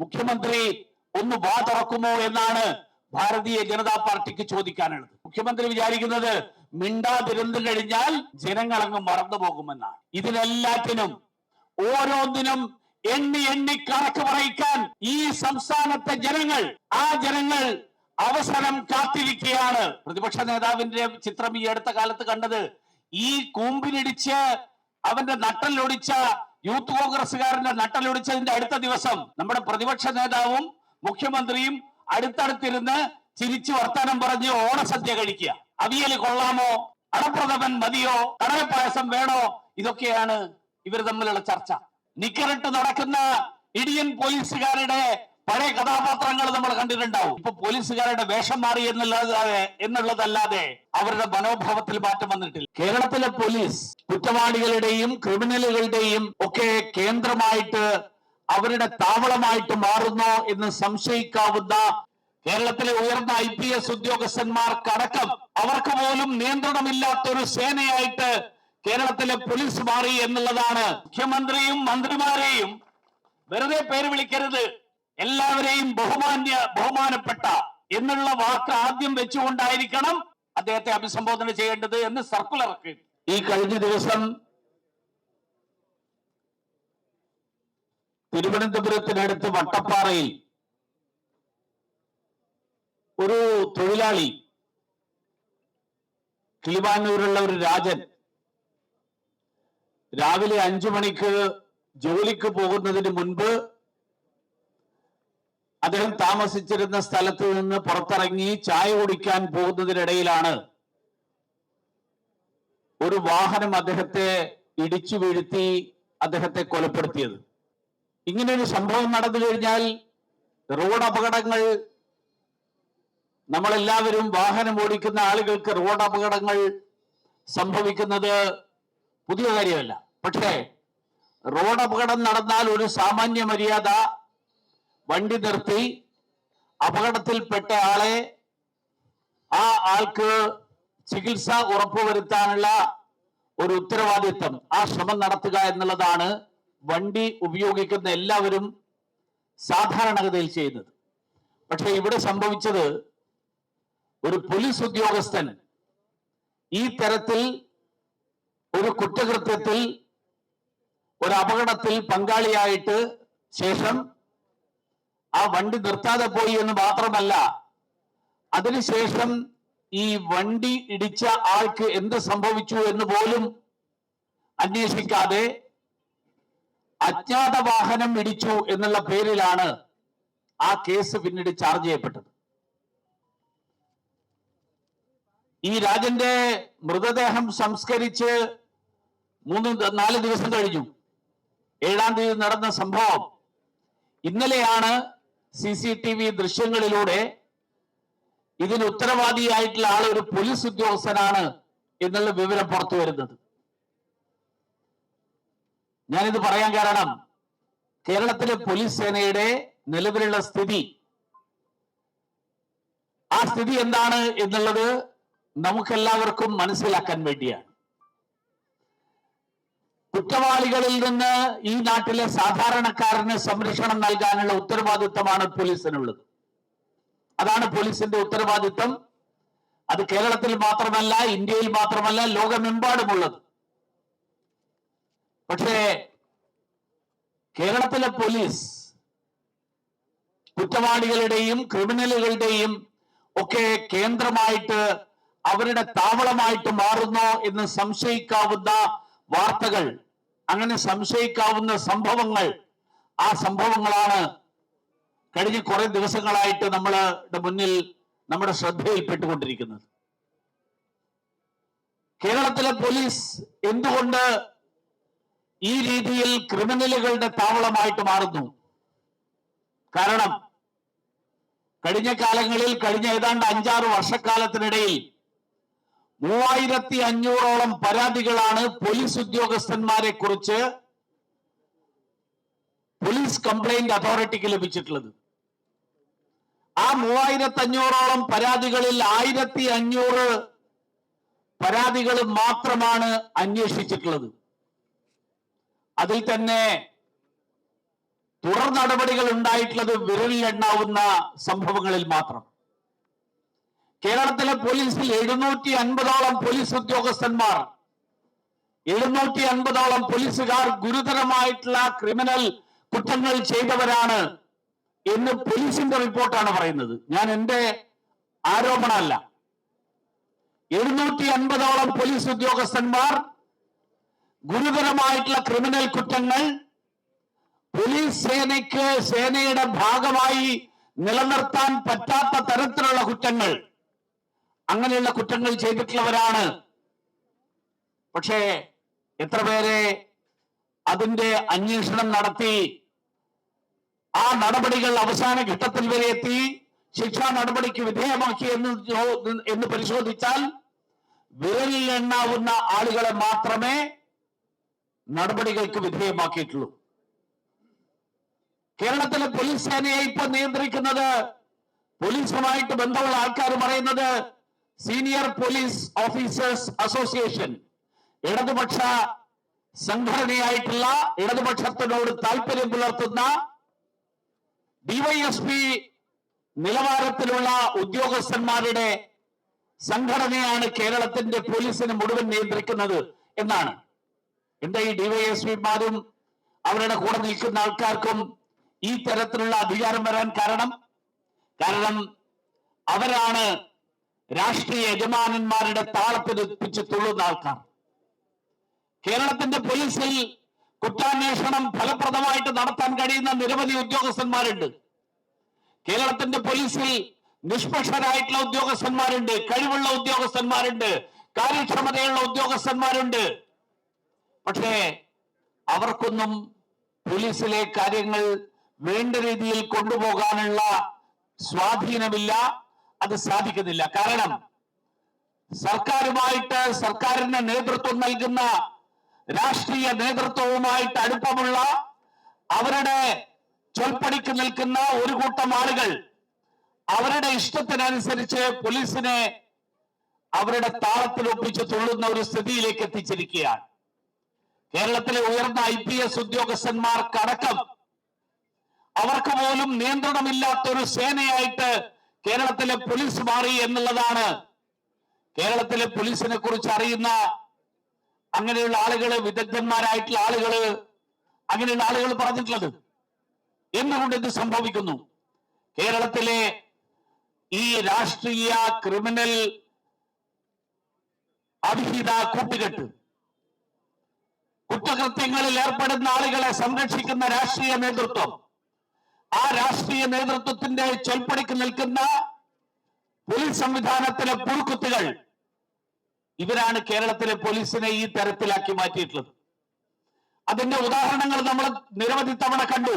മുഖ്യമന്ത്രി ഒന്ന് വാ തുറക്കുമോ എന്നാണ് ഭാരതീയ ജനതാ പാർട്ടിക്ക് ചോദിക്കാനുള്ളത്. മുഖ്യമന്ത്രി വിചാരിക്കുന്നത് മിണ്ടാതിരുന്നു കഴിഞ്ഞാൽ ജനങ്ങൾ അങ്ങ് മറന്നു പോകുമെന്നാണ്. ഇതിനെല്ലാറ്റിനും ഓരോന്നിനും എണ്ണി എണ്ണി കണക്ക് പറയിക്കാൻ ഈ സംസ്ഥാനത്തെ ജനങ്ങൾ ആ ജനങ്ങൾ അവസരം കാത്തിരിക്കുകയാണ്. പ്രതിപക്ഷ നേതാവിന്റെ ചിത്രം ഈ അടുത്ത കാലത്ത് കണ്ടത് ഈ കൂമ്പിനിടിച്ച് അവന്റെ നട്ടലൊടിച്ച യൂത്ത് കോൺഗ്രസ്സുകാരന്റെ നട്ടലൊടിച്ചതിന്റെ അടുത്ത ദിവസം നമ്മുടെ പ്രതിപക്ഷ നേതാവും മുഖ്യമന്ത്രിയും അടുത്തടുത്തിരുന്ന് ചിരിച്ചു വർത്തമാനം പറഞ്ഞ് ഓണസദ്യ കഴിക്കുക. അവിയൽ കൊള്ളാമോ? അടപ്രഥമൻ മതിയോ? കടലപ്പായസം വേണോ? ഇതൊക്കെയാണ് ഇവർ തമ്മിലുള്ള ചർച്ച. നിക്കറിട്ട് നടക്കുന്ന ഇടിയൻ പോലീസുകാരുടെ പഴയ കഥാപാത്രങ്ങൾ നമ്മൾ കണ്ടിട്ടുണ്ടാവും. ഇപ്പൊ പോലീസുകാരുടെ വേഷം മാറി എന്നുള്ളതാതെ എന്നുള്ളതല്ലാതെ അവരുടെ മനോഭാവത്തിൽ മാറ്റം വന്നിട്ടില്ല. കേരളത്തിലെ പോലീസ് കുറ്റവാളികളുടെയും ക്രിമിനലുകളുടെയും ഒക്കെ കേന്ദ്രമായിട്ട് അവരുടെ താവളമായിട്ട് മാറുന്നു എന്ന് സംശയിക്കാവുന്ന കേരളത്തിലെ ഉയർന്ന ഐ പി എസ് ഉദ്യോഗസ്ഥന്മാർക്കടക്കം അവർക്ക് പോലും നിയന്ത്രണമില്ലാത്ത ഒരു സേനയായിട്ട് കേരളത്തിലെ പോലീസ് മാറി എന്നുള്ളതാണ്. മുഖ്യമന്ത്രിയും മന്ത്രിമാരെയും വെറുതെ പേര് വിളിക്കരുത്. എല്ലാവരെയും ബഹുമാന്യ ബഹുമാനപ്പെട്ട എന്നുള്ള വാക്ക് ആദ്യം വെച്ചുകൊണ്ടായിരിക്കണം അദ്ദേഹത്തെ അഭിസംബോധന ചെയ്യേണ്ടത് എന്ന് സർക്കുലർ ഈ കഴിഞ്ഞ ദിവസം തിരുവനന്തപുരത്തിനടുത്ത് വട്ടപ്പാറയിൽ ഒരു തൊഴിലാളി കിളിവാനൂരുള്ള ഒരു രാജൻ രാവിലെ അഞ്ചു മണിക്ക് ജോലിക്ക് പോകുന്നതിന് മുൻപ് അദ്ദേഹം താമസിച്ചിരുന്ന സ്ഥലത്ത് നിന്ന് പുറത്തിറങ്ങി ചായ കുടിക്കാൻ പോകുന്നതിനിടയിലാണ് ഒരു വാഹനം അദ്ദേഹത്തെ ഇടിച്ചു വീഴ്ത്തി അദ്ദേഹത്തെ കൊലപ്പെടുത്തിയത്. ഇങ്ങനെ ഒരു സംഭവം നടന്നു കഴിഞ്ഞാൽ റോഡ് അപകടങ്ങൾ നമ്മളെല്ലാവരും വാഹനം ഓടിക്കുന്ന ആളുകൾക്ക് റോഡ് അപകടങ്ങൾ സംഭവിക്കുന്നത് പുതിയ കാര്യമല്ല. പക്ഷേ റോഡ് അപകടം നടന്നാൽ ഒരു സാമാന്യ മര്യാദ വണ്ടി നിർത്തി അപകടത്തിൽപ്പെട്ട ആളെ ആ ആൾക്ക് ചികിത്സ ഉറപ്പുവരുത്താനുള്ള ഒരു ഉത്തരവാദിത്വം. ആ ശ്രമം നടത്തുക എന്നുള്ളതാണ് വണ്ടി ഉപയോഗിക്കുന്ന എല്ലാവരും സാധാരണഗതിയിൽ ചെയ്യുന്നത്. പക്ഷെ ഇവിടെ സംഭവിച്ചത് ഒരു പോലീസ് ഉദ്യോഗസ്ഥൻ ഈ തരത്തിൽ ഒരു കുറ്റകൃത്യത്തിൽ ഒരു അപകടത്തിൽ പങ്കാളിയായിട്ട് ശേഷം ആ വണ്ടി നിർത്താതെ പോയി എന്ന് മാത്രമല്ല അതിനുശേഷം ഈ വണ്ടി ഇടിച്ച ആൾക്ക് എന്ത് സംഭവിച്ചു എന്ന് പോലും അന്വേഷിക്കാതെ അജ്ഞാത വാഹനം ഇടിച്ചു എന്നുള്ള പേരിലാണ് ആ കേസ് പിന്നീട് ചാർജ് ചെയ്യപ്പെട്ടത്. ഈ രാജന്റെ മൃതദേഹം സംസ്കരിച്ച് മൂന്ന് നാല് ദിവസം കഴിഞ്ഞു. ഏഴാം തീയതി നടന്ന സംഭവം. ഇന്നലെയാണ് സി സി ടി വി ദൃശ്യങ്ങളിലൂടെ ഇതിന് ഉത്തരവാദിയായിട്ടുള്ള ആൾ ഒരു പോലീസ് ഉദ്യോഗസ്ഥനാണ് എന്നുള്ള വിവരം പുറത്തു വരുന്നത്. ഞാനിത് പറയാൻ കാരണം കേരളത്തിലെ പോലീസ് സേനയുടെ നിലവിലുള്ള സ്ഥിതി. ആ സ്ഥിതി എന്താണ് എന്നുള്ളത് നമുക്കെല്ലാവർക്കും മനസ്സിലാക്കാൻ വേണ്ടിയാണ്. കുറ്റവാളികളിൽ നിന്ന് ഈ നാട്ടിലെ സാധാരണക്കാരന് സംരക്ഷണം നൽകാനുള്ള ഉത്തരവാദിത്വമാണ് പോലീസിനുള്ളത്. അതാണ് പോലീസിന്റെ ഉത്തരവാദിത്തം അത് കേരളത്തിൽ മാത്രമല്ല ഇന്ത്യയിൽ മാത്രമല്ല ലോകമെമ്പാടുമുള്ളത്. പക്ഷേ കേരളത്തിലെ പോലീസ് കുറ്റവാളികളുടെയും ക്രിമിനലുകളുടെയും ഒക്കെ കേന്ദ്രമായിട്ട് അവരുടെ താവളമായിട്ട് മാറുന്നോ എന്ന് സംശയിക്കാവുന്ന വാർത്തകൾ അങ്ങനെ സംശയിക്കാവുന്ന സംഭവങ്ങൾ. ആ സംഭവങ്ങളാണ് കഴിഞ്ഞ കുറെ ദിവസങ്ങളായിട്ട് നമ്മളുടെ മുന്നിൽ നമ്മുടെ ശ്രദ്ധയിൽപ്പെട്ടുകൊണ്ടിരിക്കുന്നത്. കേരളത്തിലെ പോലീസ് എന്തുകൊണ്ട് ഈ രീതിയിൽ ക്രിമിനലുകളുടെ താവളമായിട്ട് മാറുന്നു? കാരണം കഴിഞ്ഞ കാലങ്ങളിൽ കഴിഞ്ഞ ഏതാണ്ട് അഞ്ചാറ് വർഷക്കാലത്തിനിടയിൽ മൂവായിരത്തി അഞ്ഞൂറോളം പരാതികളാണ് പോലീസ് ഉദ്യോഗസ്ഥന്മാരെ കുറിച്ച് പോലീസ് കംപ്ലൈന്റ് അതോറിറ്റിക്ക് ലഭിച്ചിട്ടുള്ളത്. ആ മൂവായിരത്തി അഞ്ഞൂറോളം പരാതികളിൽ ആയിരത്തി അഞ്ഞൂറ് പരാതികൾ മാത്രമാണ് അന്വേഷിച്ചിട്ടുള്ളത്. അതിൽ തന്നെ തുടർ നടപടികൾ ഉണ്ടായിട്ടുള്ളത് വിരലിലെണ്ണാവുന്ന സംഭവങ്ങളിൽ മാത്രം. കേരളത്തിലെ പോലീസിൽ എഴുന്നൂറ്റി അൻപതോളം പോലീസ് ഉദ്യോഗസ്ഥന്മാർ എഴുന്നൂറ്റി അൻപതോളം പോലീസുകാർ ഗുരുതരമായിട്ടുള്ള ക്രിമിനൽ കുറ്റങ്ങൾ ചെയ്തവരാണ് എന്ന് പോലീസിന്റെ റിപ്പോർട്ടാണ് പറയുന്നത്. ഞാൻ എന്റെ ആരോപണമല്ല. എഴുന്നൂറ്റി അൻപതോളം പോലീസ് ഉദ്യോഗസ്ഥന്മാർ ഗുരുതരമായിട്ടുള്ള ക്രിമിനൽ കുറ്റങ്ങൾ പോലീസ് സേനയ്ക്ക് സേനയുടെ ഭാഗമായി നിലനിർത്താൻ പറ്റാത്ത തരത്തിലുള്ള കുറ്റങ്ങൾ അങ്ങനെയുള്ള കുറ്റങ്ങൾ ചെയ്തിട്ടുള്ളവരാണ്. പക്ഷേ എത്ര പേരെ അതിന്റെ അന്വേഷണം നടത്തി ആ നടപടികൾ അവസാന ഘട്ടത്തിൽ വരെ എത്തി ശിക്ഷാ നടപടിക്ക് വിധേയമാക്കി എന്ന് എന്ന് പരിശോധിച്ചാൽ വിരലിൽ എണ്ണാവുന്ന ആളുകളെ മാത്രമേ നടപടികൾക്ക് വിധേയമാക്കിയിട്ടുള്ളൂ. കേരളത്തിലെ പോലീസ് സേനയെ ഇപ്പൊ നിയന്ത്രിക്കുന്നത് പോലീസുമായിട്ട് ബന്ധമുള്ള ആൾക്കാർ പറയുന്നത് സീനിയർ പോലീസ് ഓഫീസേഴ്സ് അസോസിയേഷൻ ഇടതുപക്ഷ സംഘടനയായിട്ടുള്ള ഇടതുപക്ഷത്തിനോട് താല്പര്യം പുലർത്തുന്ന ഡിവൈഎസ്പി നിലവാരത്തിലുള്ള ഉദ്യോഗസ്ഥന്മാരുടെ സംഘടനയാണ് കേരളത്തിന്റെ പോലീസിനെ മുഴുവൻ നിയന്ത്രിക്കുന്നത് എന്നാണ്. എന്താ ഈ ഡിവൈഎസ്പിമാരും അവരുടെ കൂടെ നിൽക്കുന്ന ആൾക്കാർക്കും ഈ തരത്തിലുള്ള അധികാരം വരാൻ കാരണം? കാരണം അവരാണ് രാഷ്ട്രീയ യജമാനന്മാരുടെ താളത്തിലെത്തിച്ച് തുള്ളുന്ന ആൾക്കാർ. കേരളത്തിന്റെ പോലീസിൽ കുറ്റാന്വേഷണം ഫലപ്രദമായിട്ട് നടത്താൻ കഴിയുന്ന നിരവധി ഉദ്യോഗസ്ഥന്മാരുണ്ട്. കേരളത്തിന്റെ പോലീസിൽ നിഷ്പക്ഷരായിട്ടുള്ള ഉദ്യോഗസ്ഥന്മാരുണ്ട് കഴിവുള്ള ഉദ്യോഗസ്ഥന്മാരുണ്ട് കാര്യക്ഷമതയുള്ള ഉദ്യോഗസ്ഥന്മാരുണ്ട്. പക്ഷേ അവർക്കൊന്നും പോലീസിലെ കാര്യങ്ങൾ വേണ്ട രീതിയിൽ കൊണ്ടുപോകാനുള്ള സ്വാധീനമില്ല. അത് സാധിക്കുന്നില്ല. കാരണം സർക്കാരുമായിട്ട് സർക്കാരിന് നേതൃത്വം നൽകുന്ന രാഷ്ട്രീയ നേതൃത്വവുമായിട്ട് അടുപ്പമുള്ള അവരുടെ ചൊൽപ്പടിക്ക് നിൽക്കുന്ന ഒരു കൂട്ടം ആളുകൾ അവരുടെ ഇഷ്ടത്തിനനുസരിച്ച് പോലീസിനെ അവരുടെ താളത്തിൽ ഒപ്പിച്ച് തുള്ളുന്ന ഒരു സ്ഥിതിയിലേക്ക് എത്തിച്ചിരിക്കുകയാണ്. കേരളത്തിലെ ഉയർന്ന ഐ പി എസ് ഉദ്യോഗസ്ഥന്മാർക്കടക്കം അവർക്ക് പോലും നിയന്ത്രണമില്ലാത്ത ഒരു സേനയായിട്ട് കേരളത്തിലെ പോലീസ് മാറി എന്നുള്ളതാണ്. കേരളത്തിലെ പോലീസിനെ കുറിച്ച് അറിയുന്ന അങ്ങനെയുള്ള ആളുകൾ വിദഗ്ധന്മാരായിട്ടുള്ള ആളുകൾ അങ്ങനെയുള്ള ആളുകൾ പറഞ്ഞിട്ടുള്ളത്. എന്തുകൊണ്ട് ഇത് സംഭവിക്കുന്നു? കേരളത്തിലെ ഈ രാഷ്ട്രീയ ക്രിമിനൽ അവിഹിത കൂട്ടുകെട്ട് കുറ്റകൃത്യങ്ങളിൽ ഏർപ്പെടുന്ന ആളുകളെ സംരക്ഷിക്കുന്ന രാഷ്ട്രീയ നേതൃത്വം ആ രാഷ്ട്രീയ നേതൃത്വത്തിന്റെ ചൊൽപ്പടിക്ക് നിൽക്കുന്ന പോലീസ് സംവിധാനത്തിലെ പുഴുക്കുത്തുകൾ ഇവരാണ് കേരളത്തിലെ പോലീസിനെ ഈ തരത്തിലാക്കി മാറ്റിയിട്ടുള്ളത്. അതിന്റെ ഉദാഹരണങ്ങൾ നമ്മൾ നിരവധി തവണ കണ്ടു.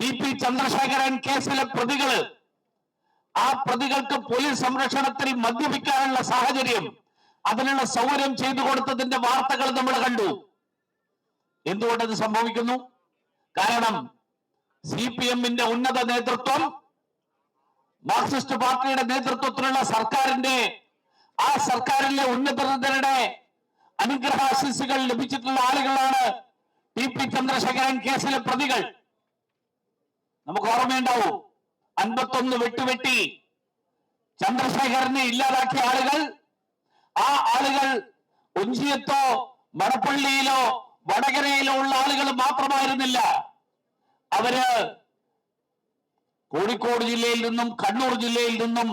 ടി പി ചന്ദ്രശേഖരൻ കേസിലെ പ്രതികൾ ആ പ്രതികൾക്ക് പോലീസ് സംരക്ഷണത്തിൽ മദ്യപിക്കാനുള്ള സാഹചര്യം അതിനുള്ള സൗകര്യം ചെയ്തു കൊടുത്തതിന്റെ വാർത്തകൾ നമ്മൾ കണ്ടു. എന്തുകൊണ്ടത് സംഭവിക്കുന്നു? കാരണം സി പി എമ്മിന്റെ ഉന്നത നേതൃത്വം മാർക്സിസ്റ്റ് പാർട്ടിയുടെ നേതൃത്വത്തിലുള്ള സർക്കാരിന്റെ ആ സർക്കാരിലെ ഉന്നതരുടെ അനുഗ്രഹാശിസുകൾ ലഭിച്ചിട്ടുള്ള ആളുകളാണ് ടി പി ചന്ദ്രശേഖരൻ കേസിലെ പ്രതികൾ. നമുക്ക് ഓർമ്മയുണ്ടാവൂ അൻപത്തൊന്ന് വെട്ടുവെട്ടി ചന്ദ്രശേഖരനെ ഇല്ലാതാക്കിയ ആളുകൾ ആ ആളുകൾ ഒഞ്ചിയത്തോ മടപ്പള്ളിയിലോ വടകരയിലോ ഉള്ള ആളുകൾ മാത്രമായിരുന്നില്ല. അവർ കോഴിക്കോട് ജില്ലയിൽ നിന്നും കണ്ണൂർ ജില്ലയിൽ നിന്നും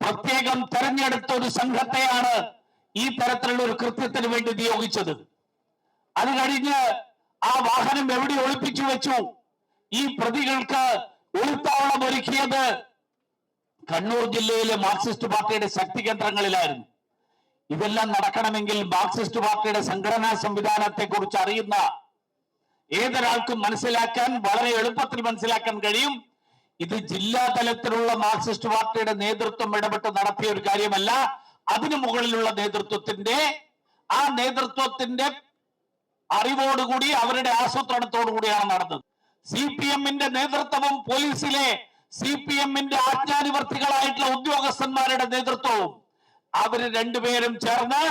പ്രത്യേകം തെരഞ്ഞെടുത്ത ഒരു സംഘത്തെയാണ് ഈ തരത്തിലുള്ള ഒരു കൃത്യത്തിന് വേണ്ടി നിയോഗിച്ചത് അത് കഴിഞ്ഞ് ആ വാഹനം എവിടെ ഒളിപ്പിച്ചു വെച്ചു? ഈ പ്രതികൾക്ക് ഒളിത്താവളം ഒരുക്കിയത് കണ്ണൂർ ജില്ലയിലെ മാർക്സിസ്റ്റ് പാർട്ടിയുടെ ശക്തി കേന്ദ്രങ്ങളിലായിരുന്നു. ഇതെല്ലാം നടക്കണമെങ്കിൽ മാർക്സിസ്റ്റ് പാർട്ടിയുടെ സംഘടനാ സംവിധാനത്തെ കുറിച്ച് അറിയുന്ന ഏതൊരാൾക്കും മനസ്സിലാക്കാൻ വളരെ എളുപ്പത്തിൽ മനസ്സിലാക്കാൻ കഴിയും. ഇത് ജില്ലാ തലത്തിലുള്ള മാർക്സിസ്റ്റ് പാർട്ടിയുടെ നേതൃത്വം ഇടപെട്ട് നടത്തിയ ഒരു കാര്യമല്ല. അതിനു മുകളിലുള്ള നേതൃത്വത്തിന്റെ ആ നേതൃത്വത്തിന്റെ അറിവോടുകൂടി അവരുടെ ആസൂത്രണത്തോടുകൂടിയാണ് നടന്നത്. സി പി എമ്മിന്റെ നേതൃത്വവും പോലീസിലെ സി പി എമ്മിന്റെ ആജ്ഞാനുവർത്തികളായിട്ടുള്ള ഉദ്യോഗസ്ഥന്മാരുടെ നേതൃത്വവും അവർ രണ്ടുപേരും ചേർന്ന്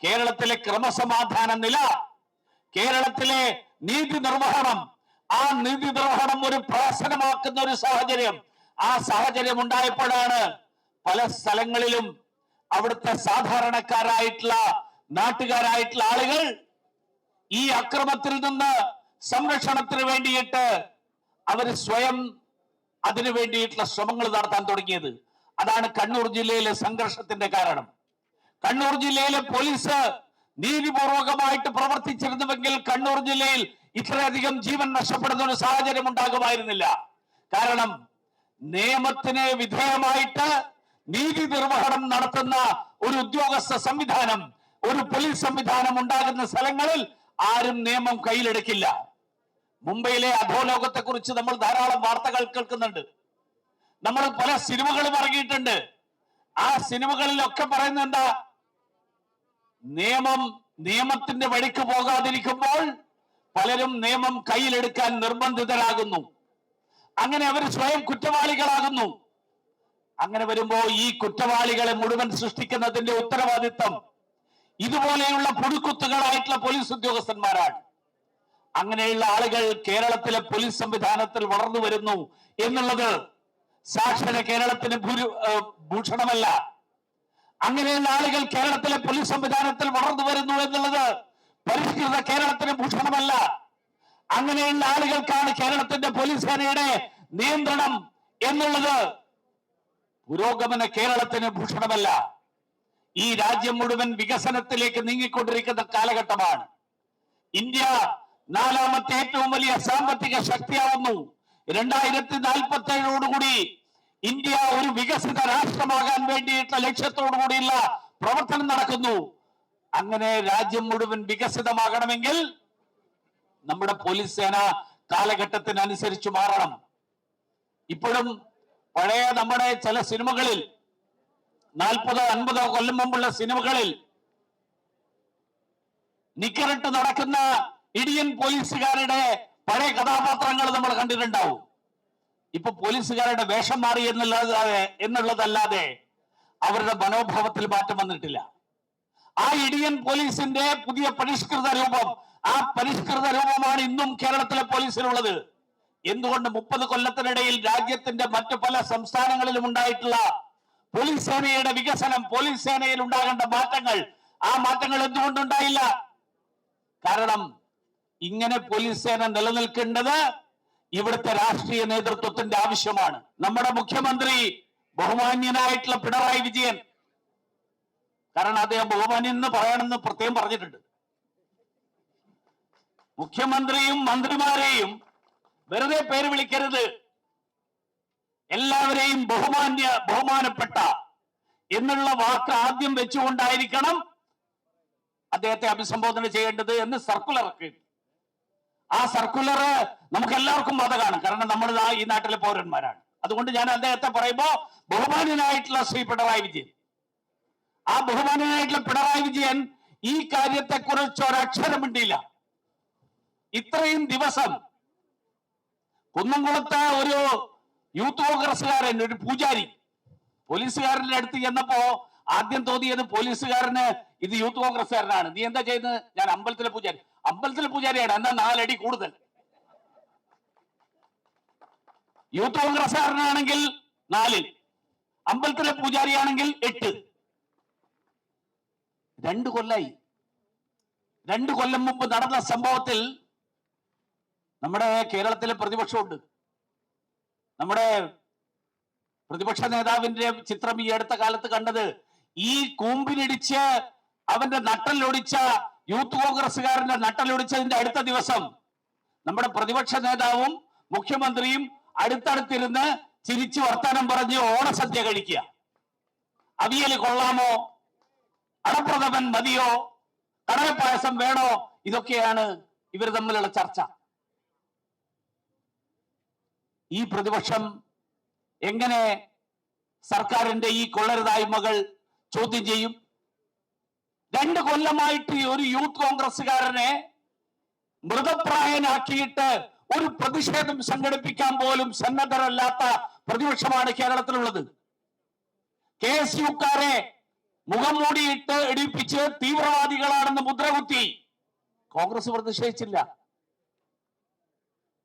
കേരളത്തിലെ ക്രമസമാധാന നില കേരളത്തിലെ നീതി നിർവഹണം. ആ നീതി നിർവഹണം ഒരു പ്രഹസനമാക്കുന്ന ഒരു സാഹചര്യം. ആ സാഹചര്യം ഉണ്ടായപ്പോഴാണ് പല സ്ഥലങ്ങളിലും അവിടുത്തെ സാധാരണക്കാരായിട്ടുള്ള നാട്ടുകാരായിട്ടുള്ള ആളുകൾ ഈ അക്രമത്തിൽ നിന്ന് സംരക്ഷണത്തിന് വേണ്ടിയിട്ട് അവർ സ്വയം അതിനു വേണ്ടിയിട്ടുള്ള ശ്രമങ്ങൾ നടത്താൻ തുടങ്ങിയത്. അതാണ് കണ്ണൂർ ജില്ലയിലെ സംഘർഷത്തിന്റെ കാരണം. കണ്ണൂർ ജില്ലയിലെ പോലീസ് നീതിപൂർവകമായിട്ട് പ്രവർത്തിച്ചിരുന്നുവെങ്കിൽ കണ്ണൂർ ജില്ലയിൽ ഇത്രയധികം ജീവൻ നഷ്ടപ്പെടുന്ന ഒരു സാഹചര്യം ഉണ്ടാകുമായിരുന്നില്ല. കാരണം നിയമത്തിന് വിധേയമായിട്ട് നീതി നിർവഹണം നടത്തുന്ന ഒരു ഉദ്യോഗസ്ഥ സംവിധാനം ഒരു പോലീസ് സംവിധാനം ഉണ്ടാകുന്ന സ്ഥലങ്ങളിൽ ആരും നിയമം കയ്യിലെടുക്കില്ല. മുംബൈയിലെ അധോലോകത്തെ കുറിച്ച് നമ്മൾ ധാരാളം വാർത്തകൾ കേൾക്കുന്നുണ്ട്. നമ്മൾ പല സിനിമകളും ഇറങ്ങിയിട്ടുണ്ട്. ആ സിനിമകളിലൊക്കെ പറയുന്നത് എന്താ? നിയമം നിയമത്തിന്റെ വഴിക്ക് പോകാതിരിക്കുമ്പോൾ പലരും നിയമം കയ്യിലെടുക്കാൻ നിർബന്ധിതരാകുന്നു. അങ്ങനെ അവർ സ്വയം കുറ്റവാളികളാകുന്നു. അങ്ങനെ വരുമ്പോ ഈ കുറ്റവാളികളെ മുഴുവൻ സൃഷ്ടിക്കുന്നതിന്റെ ഉത്തരവാദിത്തം ഇതുപോലെയുള്ള പുടുക്കുത്തുകളായിട്ടുള്ള പോലീസ് ഉദ്യോഗസ്ഥന്മാരാണ്. അങ്ങനെയുള്ള ആളുകൾ കേരളത്തിലെ പോലീസ് സംവിധാനത്തിൽ വളർന്നു വരുന്നു എന്നുള്ളത് സാക്ഷര കേരളത്തിന് ഭൂഷണമല്ല. അങ്ങനെയുള്ള ആളുകൾ കേരളത്തിലെ പോലീസ് സംവിധാനത്തിൽ വളർന്നു വരുന്നു എന്നുള്ളത് പരിഷ്കൃത കേരളത്തിന് ഭൂഷണമല്ല. അങ്ങനെയുള്ള ആളുകൾക്കാണ് കേരളത്തിന്റെ പോലീസ് സേനയുടെ നിയന്ത്രണം എന്നുള്ളത് പുരോഗമന കേരളത്തിന് ഭൂഷണമല്ല. ഈ രാജ്യം മുഴുവൻ വികസനത്തിലേക്ക് നീങ്ങിക്കൊണ്ടിരിക്കുന്ന കാലഘട്ടമാണ്. ഇന്ത്യ നാലാമത്തെ ഏറ്റവും വലിയ സാമ്പത്തിക ശക്തിയാവുന്നു. രണ്ടായിരത്തി നാൽപ്പത്തി ഏഴോടുകൂടി ഇന്ത്യ ഒരു വികസിത രാഷ്ട്രമാകാൻ വേണ്ടിയിട്ടുള്ള ലക്ഷ്യത്തോടു കൂടിയുള്ള പ്രവർത്തനം നടക്കുന്നു. അങ്ങനെ രാജ്യം മുഴുവൻ വികസിതമാകണമെങ്കിൽ നമ്മുടെ പോലീസ് സേന കാലഘട്ടത്തിനനുസരിച്ച് മാറണം. ഇപ്പോഴും പഴയ നമ്മുടെ ചില സിനിമകളിൽ നാൽപ്പതോ അൻപതോ കൊല്ലം മുമ്പുള്ള സിനിമകളിൽ നിക്കറിട്ട് നടക്കുന്ന ഇടിയൻ പോലീസുകാരുടെ പഴയ കഥാപാത്രങ്ങൾ നമ്മൾ കണ്ടിട്ടുണ്ടാവും. ഇപ്പൊ പോലീസുകാരുടെ വേഷം മാറി എന്നുള്ളതാതെ എന്നുള്ളതല്ലാതെ അവരുടെ മനോഭാവത്തിൽ മാറ്റം വന്നിട്ടില്ല. ആ ഇടിയൻ പോലീസിന്റെ പുതിയ പരിഷ്കൃത രൂപം ആ പരിഷ്കൃത രൂപമാണ് ഇന്നും കേരളത്തിലെ പോലീസിനുള്ളത്. എന്തുകൊണ്ട് മുപ്പത് കൊല്ലത്തിനിടയിൽ രാജ്യത്തിന്റെ മറ്റു പല സംസ്ഥാനങ്ങളിലും ഉണ്ടായിട്ടുള്ള പോലീസ് സേനയുടെ വികസനം പോലീസ് സേനയിൽ ഉണ്ടാകേണ്ട മാറ്റങ്ങൾ ആ മാറ്റങ്ങൾ എന്തുകൊണ്ടുണ്ടായില്ല? കാരണം ഇങ്ങനെ പോലീസ് സേന നിലനിൽക്കേണ്ടത് ഇവിടുത്തെ രാഷ്ട്രീയ നേതൃത്വത്തിന്റെ ആവശ്യമാണ്. നമ്മുടെ മുഖ്യമന്ത്രി ബഹുമാന്യനായിട്ടുള്ള പിണറായി വിജയൻ. കാരണം അദ്ദേഹം ബഹുമാന്യൻ എന്ന് പറയണമെന്ന് പ്രത്യേകം പറഞ്ഞിട്ടുണ്ട്. മുഖ്യമന്ത്രിയും മന്ത്രിമാരെയും വെറുതെ പേര് വിളിക്കരുത്. എല്ലാവരെയും ബഹുമാന്യ ബഹുമാനപ്പെട്ട എന്നുള്ള വാക്ക് ആദ്യം വെച്ചുകൊണ്ടായിരിക്കണം അദ്ദേഹത്തെ അഭിസംബോധന ചെയ്യേണ്ടത് എന്ന് സർക്കുലർ ഇറക്കി ആ സർക്കുലർ നമുക്ക് എല്ലാവർക്കും ബാധകമാണ്. കാരണം നമ്മൾ ഈ നാട്ടിലെ പൗരന്മാരാണ്. അതുകൊണ്ട് ഞാൻ അദ്ദേഹത്തെ പറയുമ്പോ ബഹുമാനനായിട്ടുള്ള ശ്രീ പിണറായി വിജയൻ. ആ ബഹുമാനനായിട്ടുള്ള പിണറായി വിജയൻ ഈ കാര്യത്തെ കുറിച്ച് ഒരക്ഷരം മിണ്ടിയില്ല. ഇത്രയും ദിവസം കുന്നംകുളത്തെ ഒരു യൂത്ത് കോൺഗ്രസ്സുകാരൻ ഒരു പൂജാരി പോലീസുകാരന്റെ അടുത്ത് ചെന്നപ്പോ ആദ്യം തോന്നിയത് പോലീസുകാരന് ഇത് യൂത്ത് കോൺഗ്രസ്സുകാരനാണ്. നീ എന്താ ചെയ്യുന്നത്? ഞാൻ അമ്പലത്തിലെ പൂജാരി. അമ്പലത്തിലെ പൂജാരിയാണ് എന്നാ നാലടി കൂടുതൽ. യൂത്ത് കോൺഗ്രസ്സുകാരനാണെങ്കിൽ നാലിൽ അമ്പലത്തിലെ പൂജാരിയാണെങ്കിൽ എട്ട്. രണ്ടു കൊല്ലായി. രണ്ടു കൊല്ലം മുമ്പ് നടന്ന സംഭവത്തിൽ നമ്മുടെ കേരളത്തിലെ പ്രതിപക്ഷമുണ്ട്. നമ്മുടെ പ്രതിപക്ഷ നേതാവിന്റെ ചിത്രം ഈ അടുത്ത കാലത്ത് കണ്ടത് ഈ കൂമ്പിലിടിച്ച് അവന്റെ നട്ടലൊടിച്ച യൂത്ത് കോൺഗ്രസ്സുകാരന്റെ നട്ടലൊടിച്ചതിന്റെ അടുത്ത ദിവസം നമ്മുടെ പ്രതിപക്ഷ നേതാവും മുഖ്യമന്ത്രിയും അടുത്തടുത്തിരുന്ന് ചിരിച്ചു വർത്താനം പറഞ്ഞ് ഓണസദ്യ കഴിക്കുക. അവിയൽ കൊള്ളാമോ? അടപ്രഥമൻ മതിയോ? കടലപ്പായസം വേണോ? ഇതൊക്കെയാണ് ഇവർ തമ്മിലുള്ള ചർച്ച. ഈ പ്രതിപക്ഷം എങ്ങനെ സർക്കാരിന്റെ ഈ കൊള്ളരുതായ്മകൾ ചോദ്യം ചെയ്യും. രണ്ട് കൊല്ലമായിട്ട് ഒരു യൂത്ത് കോൺഗ്രസ്സുകാരനെ മൃതപ്രായനാക്കിയിട്ട് ഒരു പ്രതിഷേധം സംഘടിപ്പിക്കാൻ പോലും സന്നദ്ധരല്ലാത്ത പ്രതിപക്ഷമാണ് കേരളത്തിലുള്ളത്. കെ എസ് യുക്കാരെ മുഖം മൂടിയിട്ട് ഇടിപ്പിച്ച് തീവ്രവാദികളാണെന്ന് മുദ്രകുത്തി കോൺഗ്രസ് പ്രതിഷേധിച്ചില്ല.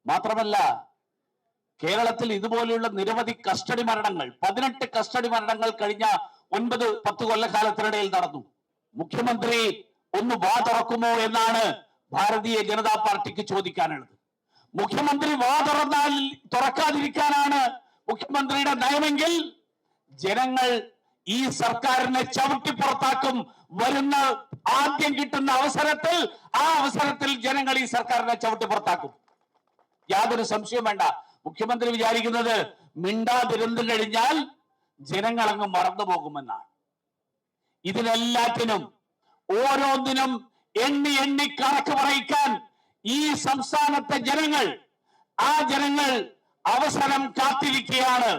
മാത്രമല്ല കേരളത്തിൽ ഇതുപോലെയുള്ള നിരവധി കസ്റ്റഡി മരണങ്ങൾ പതിനെട്ട് കസ്റ്റഡി മരണങ്ങൾ കഴിഞ്ഞ ഒൻപത് പത്ത് കൊല്ലക്കാലത്തിനിടയിൽ നടന്നു. മുഖ്യമന്ത്രി ഒന്ന് വാ തുറക്കുമോ എന്നാണ് ഭാരതീയ ജനതാ പാർട്ടിക്ക് ചോദിക്കാനുള്ളത്. മുഖ്യമന്ത്രി വാ തുറന്നാൽ തുറക്കാതിരിക്കാനാണ് മുഖ്യമന്ത്രിയുടെ നയമെങ്കിൽ ജനങ്ങൾ ഈ സർക്കാരിനെ ചവിട്ടി പുറത്താക്കും. വരുന്ന ആദ്യം കിട്ടുന്ന അവസരത്തിൽ ആ അവസരത്തിൽ ജനങ്ങൾ ഈ സർക്കാരിനെ ചവിട്ടി പുറത്താക്കും. യാതൊരു സംശയം വേണ്ട. മുഖ്യമന്ത്രി വിചാരിക്കുന്നത് മിണ്ടാതിരുന്നു കഴിഞ്ഞാൽ ജനങ്ങൾ അങ്ങ് മറന്നു പോകുമെന്നാണ്. ഇതിനെല്ലാറ്റിനും ഓരോന്നിനും എണ്ണി എണ്ണി കണക്ക് പറയിക്കാൻ ഈ സംസ്ഥാനത്തെ ജനങ്ങൾ ആ ജനങ്ങൾ അവസരം കാത്തിരിക്കുകയാണ്.